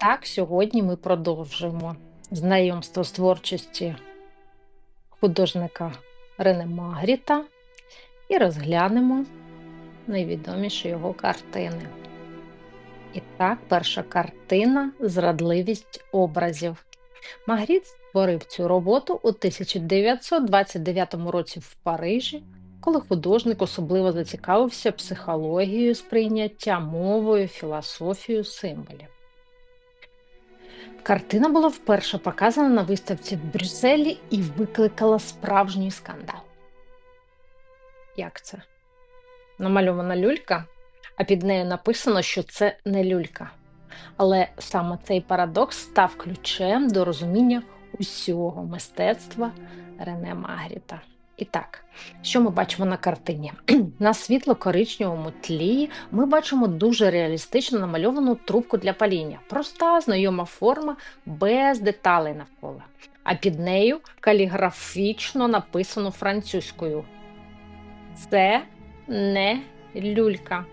Так, сьогодні ми продовжуємо знайомство з творчості художника Рене Магріта і розглянемо найвідоміші його картини. І так, перша картина Зрадливість образів. Магріт створив цю роботу у 1929 році в Парижі, коли художник особливо зацікавився психологією сприйняття, мовою, філософією символів. Картина була вперше показана на виставці в Брюсселі і викликала справжній скандал. Як це? Намальована люлька, а під нею написано, що це не люлька. Але саме цей парадокс став ключем до розуміння усього мистецтва Рене Магріта. І так, що ми бачимо на картині? На світло-коричневому тлі ми бачимо дуже реалістично намальовану трубку для паління. Проста, знайома форма без деталей навколо. А під нею каліграфічно написано французькою. Це не люлька.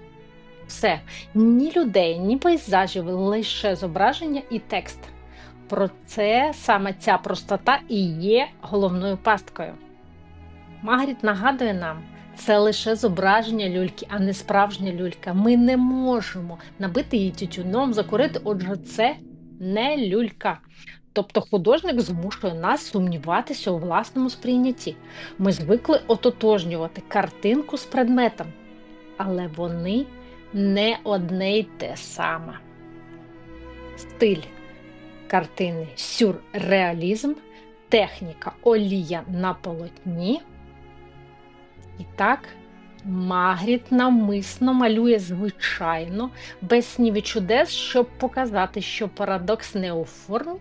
Все, ні людей, ні пейзажів, лише зображення і текст. Про це саме ця простота і є головною пасткою. Магріт нагадує нам, це лише зображення люльки, а не справжня люлька. Ми не можемо набити її тютюном, закурити, отже, це не люлька. Тобто художник змушує нас сумніватися у власному сприйнятті. Ми звикли ототожнювати картинку з предметом, але вони не одне й те саме. Стиль картини сюрреалізм, техніка олія на полотні. І так, Магріт навмисно малює звичайно, без снів і чудес, щоб показати, що парадокс не у формі,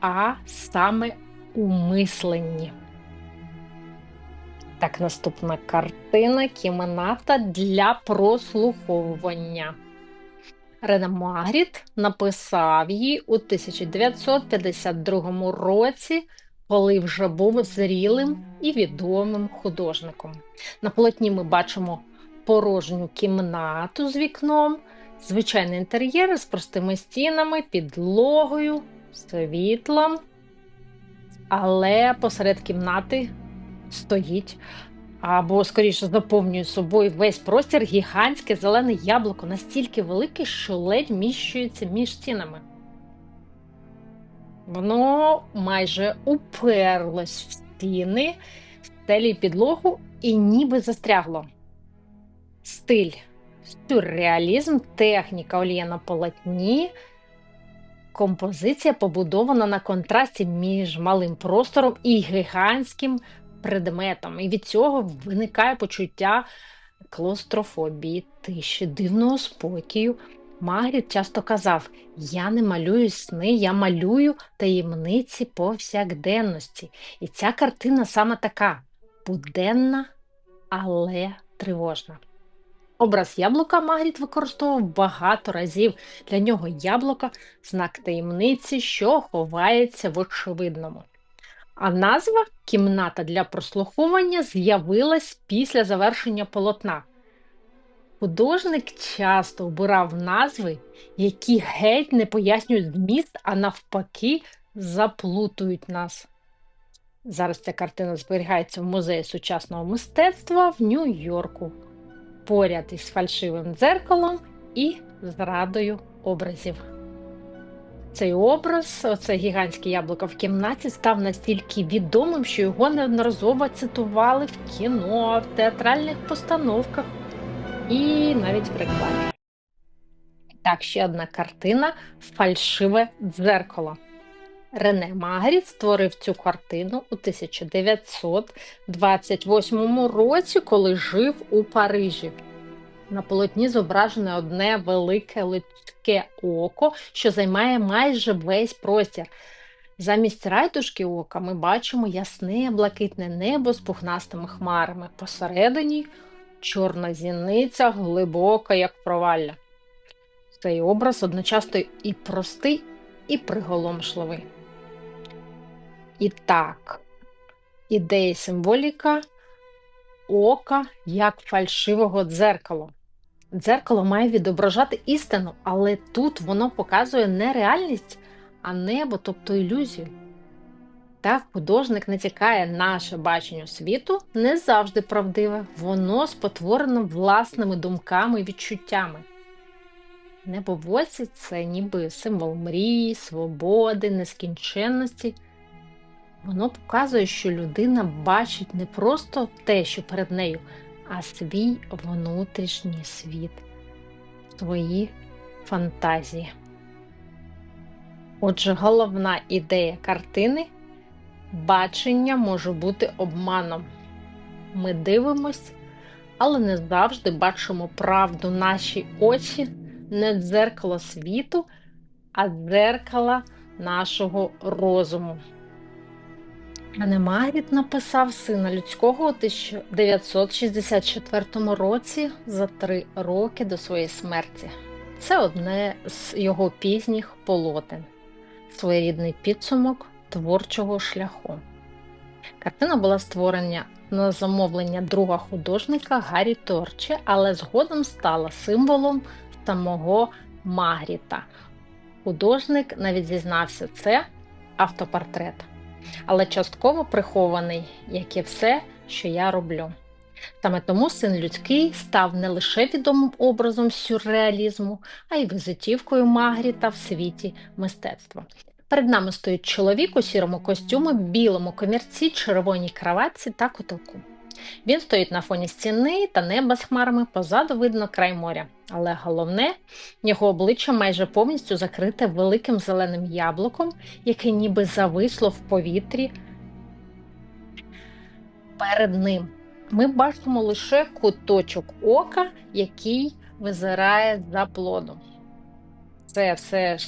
а саме у мисленні. Так, наступна картина кімната для прослуховування. Рене Магріт написав її у 1952 році коли вже був зрілим і відомим художником. На полотні ми бачимо порожню кімнату з вікном, звичайний інтер'єр з простими стінами, підлогою, світлом, але посеред кімнати стоїть. Або, скоріше, заповнює собою весь простір гігантське зелене яблуко настільки велике, що ледь міщується між стінами. Воно майже уперлось в стіни, в стелі підлогу і ніби застрягло. Стиль, сюрреалізм, техніка олія на полотні. Композиція побудована на контрасті між малим простором і гігантським предметом. І від цього виникає почуття клострофобії, тиші, дивного спокою. Магріт часто казав: Я не малюю сни, я малюю таємниці повсякденності. І ця картина саме така буденна, але тривожна. Образ яблука Магріт використовував багато разів. Для нього яблука знак таємниці, що ховається в очевидному. А назва кімната для прослуховування з'явилась після завершення полотна. Художник часто обирав назви, які геть не пояснюють зміст, а навпаки, заплутують нас. Зараз ця картина зберігається в музеї сучасного мистецтва в Нью-Йорку, поряд із фальшивим дзеркалом і зрадою образів. Цей образ, оце гігантське яблуко в кімнаті, став настільки відомим, що його неодноразово цитували в кіно, в театральних постановках і навіть в рекламі. Так, ще одна картина Фальшиве дзеркало. Рене Магріт створив цю картину у 1928 році, коли жив у Парижі. На полотні зображене одне велике людське око, що займає майже весь простір. Замість райтушки ока ми бачимо ясне блакитне небо з пухнастими хмарами. Посередині чорна зіниця глибока, як провалля. Цей образ одночасно і простий, і приголомшливий. І так, ідея символіка ока як фальшивого дзеркала. Дзеркало має відображати істину, але тут воно показує не реальність, а небо, тобто ілюзію. Так, художник натякає наше бачення світу не завжди правдиве, воно спотворено власними думками і відчуттями. Небовосі це ніби символ мрії, свободи, нескінченності. Воно показує, що людина бачить не просто те, що перед нею, а свій внутрішній світ, свої фантазії. Отже, головна ідея картини бачення може бути обманом. Ми дивимось, але не завжди бачимо правду наші очі не дзеркало світу, а дзеркало нашого розуму. Магріт написав сина людського у 1964 році за три роки до своєї смерті. Це одне з його пізніх полотен, своєрідний підсумок творчого шляху. Картина була створена на замовлення друга художника Гаррі Торчі, але згодом стала символом самого Магріта. Художник навіть зізнався, це автопортрет, але частково прихований, як і все, що я роблю. Саме тому син людський став не лише відомим образом сюрреалізму, а й визитівкою Магріта в світі мистецтва. Перед нами стоїть чоловік у сірому костюмі, білому комірці, червоній краватці та котелку. Він стоїть на фоні стіни та неба з хмарами, позаду видно край моря. Але головне, його обличчя майже повністю закрите великим зеленим яблуком, яке ніби зависло в повітрі перед ним. Ми бачимо лише куточок ока, який визирає за плодом. Це все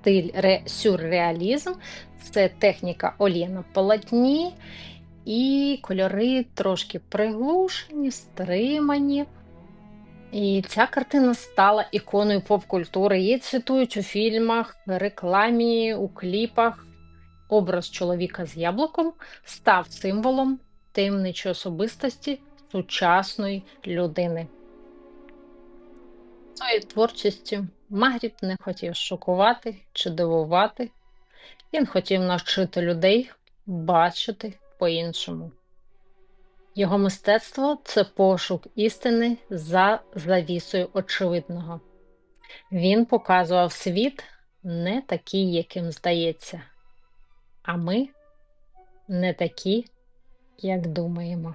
стиль сюрреалізм, це техніка олія на полотні, і кольори трошки приглушені, стримані. І ця картина стала іконою поп-культури. Її цитують у фільмах, рекламі, у кліпах. Образ чоловіка з яблуком став символом таємничої особистості сучасної людини. Своєю творчістю Магріб не хотів шокувати чи дивувати. Він хотів навчити людей бачити по-іншому. Його мистецтво це пошук істини за завісою очевидного. Він показував світ не такий, яким здається, а ми не такі, як думаємо.